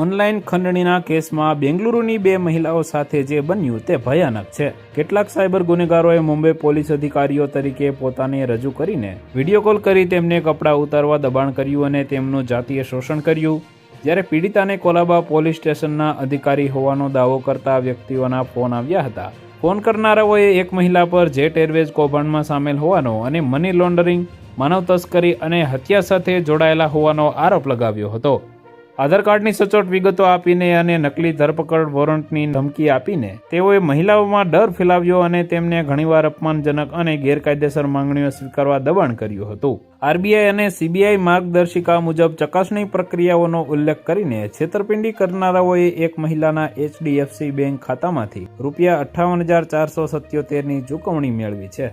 Online ખંડણીના કેસમાં બેંગલુરુની બે મહિલાઓ સાથે જે બન્યું તે ભયાનક છે. કેટલાક સાયબર ગુનેગારોએ મુંબઈ પોલીસ અધિકારીઓ તરીકે પોતાને રજૂ કરીને વીડિયો કોલ કરી તેમને કપડાં ઉતારવા દબાણ કર્યું અને તેમનું જાતીય શોષણ કર્યું. જ્યારે પીડિતાને કોલાબા પોલીસ સ્ટેશનના અધિકારી હોવાનો દાવો કરતા વ્યક્તિઓના ફોન આવ્યા હતા. ફોન કરનારાઓએ એક મહિલા પર જેટ એરવેઝ કૌભાંડમાં સામેલ હોવાનો અને મની લોન્ડરિંગ, માનવ તસ્કરી અને હત્યા સાથે જોડાયેલા હોવાનો આરોપ લગાવ્યો હતો. આધાર કાર્ડની સચોટ વિગતો આપીને અને નકલી ધરપકડ વોરંટની ધમકી આપીને તેઓએ મહિલાઓમાં ડર ફેલાવ્યો અને તેમને ઘણીવાર અપમાનજનક અને ગેરકાયદેસર માંગણીઓ સ્વીકારવા દબાણ કર્યું હતું. આરબીઆઈ અને સીબીઆઈ માર્ગદર્શિકા મુજબ ચકાસણી પ્રક્રિયાઓનો ઉલ્લેખ કરીને છેતરપિંડી કરનારાઓએ એક મહિલાના એચડીએફસી બેંક ખાતામાંથી રૂપિયા અઠ્ઠાવન હજાર ચારસો સત્યોતેરની ચૂકવણી મેળવી છે.